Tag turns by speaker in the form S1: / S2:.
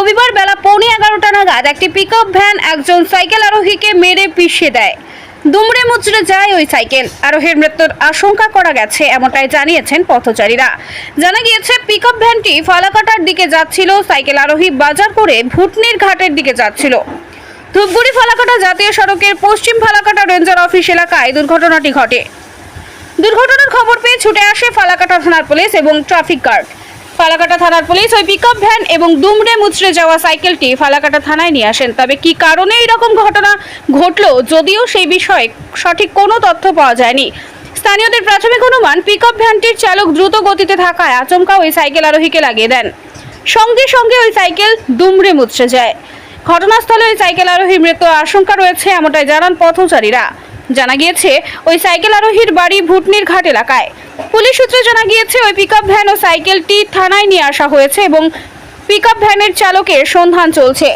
S1: রবিবার বেলা পৌনে এগারোটা নাগাদ একটি পিকআপ ভ্যান একজন সাইকেল আরোহীকে মেরে পিষিয়ে দেয়। দুমড়ে মুচড়ে যায় ওই সাইকেল আরোহীর মৃত্যুর আশঙ্কা করা গেছে, এমনটাই জানিয়েছেন পথচারীরা। জানা গিয়েছে পিকআপ ভ্যানটি ফালাকাটার দিকে যাচ্ছিল সাইকেল আরোহী বাজার করে ভুটনির ঘাটের দিকে যাচ্ছিল। ধূপগুড়ি ফালাকাটা জাতীয় সড়কের পশ্চিম ফালাকাটা রেঞ্জার অফিস এলাকায় দুর্ঘটনাটি ঘটে। দুর্ঘটনার খবর পেয়ে ছুটে আসে ফালাকাটা থানার পুলিশ এবং ট্রাফিক গার্ড। ফালাকাটা থানার পুলিশ ওই পিকআপ ভ্যান এবং দুমড়ে মুচড়ে যাওয়া সাইকেলটি ফালাকাটা থানায় নিয়ে আসেন। তবে কি কারণে এরকম ঘটনা ঘটলো যদিও সেই বিষয়ে সঠিক কোনো তথ্য পাওয়া যায়নি। স্থানীয়দের প্রাথমিক অনুমান পিকআপ ভ্যানটির চালক দ্রুত গতিতে থাকায় আচমকা ওই সাইকেল আরোহীকে লাগিয়ে দেন। সঙ্গে সঙ্গে ওই সাইকেল দুমড়ে মুচড়ে যায়। ঘটনাস্থলে ওই সাইকেল আরোহীর মৃত্যুর আশঙ্কা রয়েছে, এমনটাই জানান পথচারীরা। জানা গিয়েছে, ওই সাইকেল আরোহীর বাড়ি ভুটনির ঘাট এলাকায়। পুলিশ সূত্রে জানা গিয়েছে, ওই পিকআপ ভ্যান ও সাইকেলটি থানায় নিয়ে আসা হয়েছে এবং পিকআপ ভ্যানের চালকের সন্ধান চলছে।